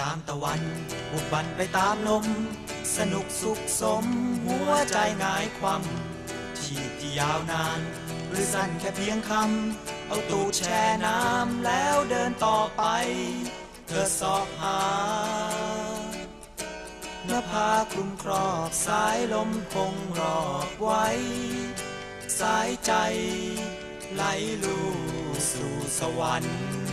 ตามตะวันบุกบันไปตามลม สนุกสุขสม หัวใจงายความชีพที่ยาวนาน หรือสั้นแค่เพียงคำ เอาตูดแช่น้ำแล้วเดินต่อไป เธอสอบหาเนื้อผ้าคลุมครอบสายลมคงรอบไว้ สายใจไหลลู่สู่สวรรค์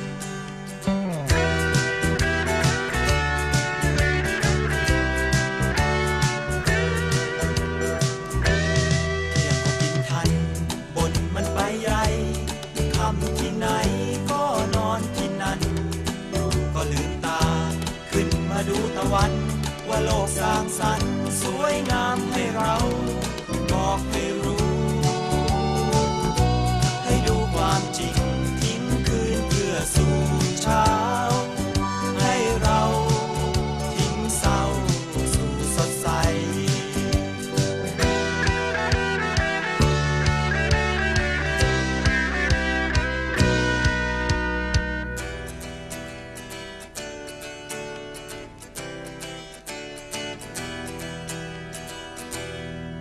โลกสร้างสรรค์สวยงาม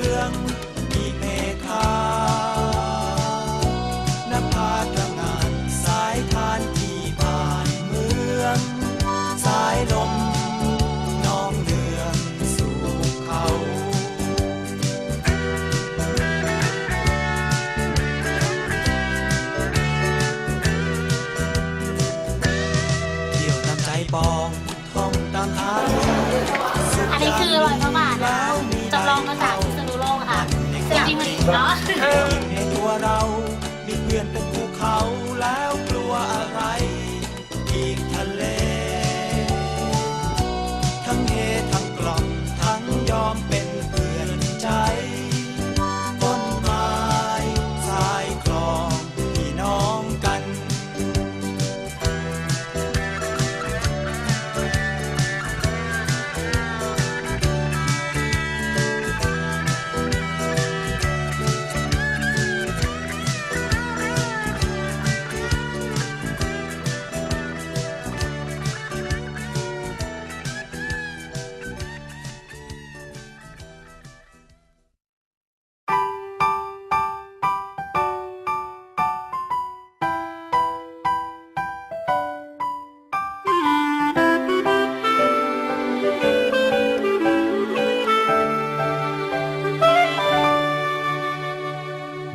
ง อันนี้คือรอยพระบาทนะจำลองมาจากพิษณุโลกค่ะจริงๆเนาะยิ่งในตัวเนาะ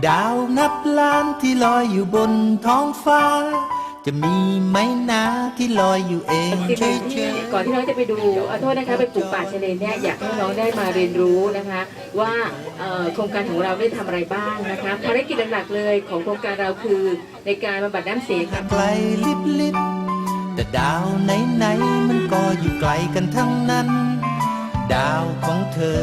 ดาวนับล้านที่ลอยอยู่บนท้องฟ้า จะมีไหมนะที่ลอยอยู่เองสิ่งเฉหนึ่งยที่ก่อนที่น้องจะไปดูขอโทษนะคะไปปลูกป่าชายเลนเนี่ยอยากให้น้องได้มาเรียนรู้นะคะ ว่าเอ่อโครงการของเราได้ทำอะไรบ้างนะคะภารกิจหลักๆเลยของโครงการเราคือในการบำบัดน้ำเสียค่ะๆไกลลิบลิบแต่ดาวไหนๆมันก็อยู่ไกลกันทั้งนั้น ดาวของเธอ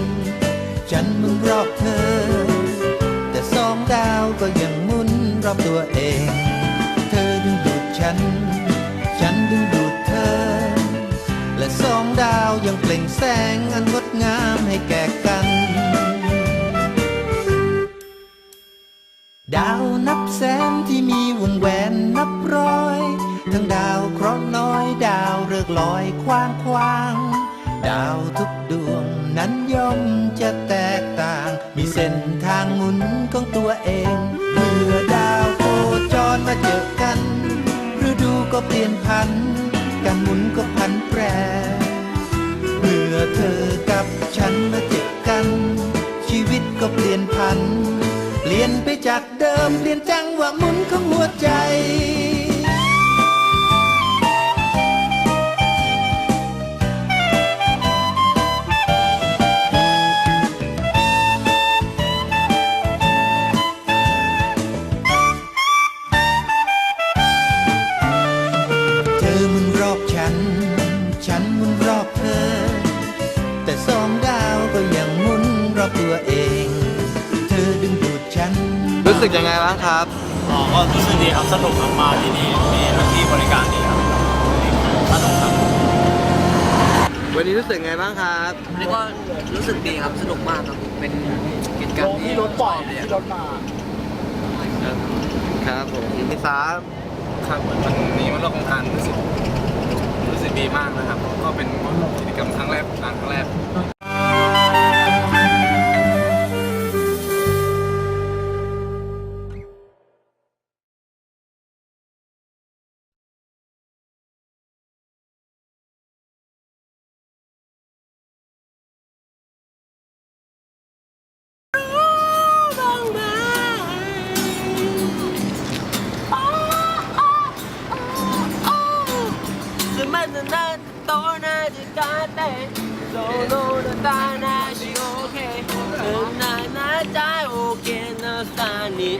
อบตัวเอง เธอดึงดูดฉัน ฉันดึงดูดเธอ และสองดาวยังเปล่งแสงอันงดงามให้แก่กัน ดาวนับแสนที่มีวงแหวนนับร้อย ทั้งดาวเคราะห์น้อยดาวเริกลอยคว้างคว้างดาวทุกดวงนั้นย่อมจะแตกต่าง มีเส้นทางหมุนของตัวเองเมื่อดา มาเจอกันฤดูก็เปลี่ยนพัน การหมุนก็พันแปร เมื่อเธอกับฉันมาเจอกัน ชีวิตก็เปลี่ยนพัน เปลี่ยนไปจากเดิมเปลี่ยนจังว่าหมุนของหัวใจ สึกยังไงบ้างครับ อ๋อก็รู้สึกดีครับสนุกครับมาที่นี่มีรถที่บริการดีครับสนุกครับวันนี้รู้สึกไงบ้างครับเรียกว่ารู้สึกดีครับสนุกมากครับเป็นกิจกรรมที่รถปล่อยที่รถมาครับผมพี่สามครับเหมือนวันนี้มันโลกของการรู้สึกรู้สึกดีมากนะครับ ก็เป็นกิจกรรมครั้งแรกงานครั้งแรก การเตะโลโลนาตาน่าชิโอเคเออนาน่าใจโอเคนะสานิ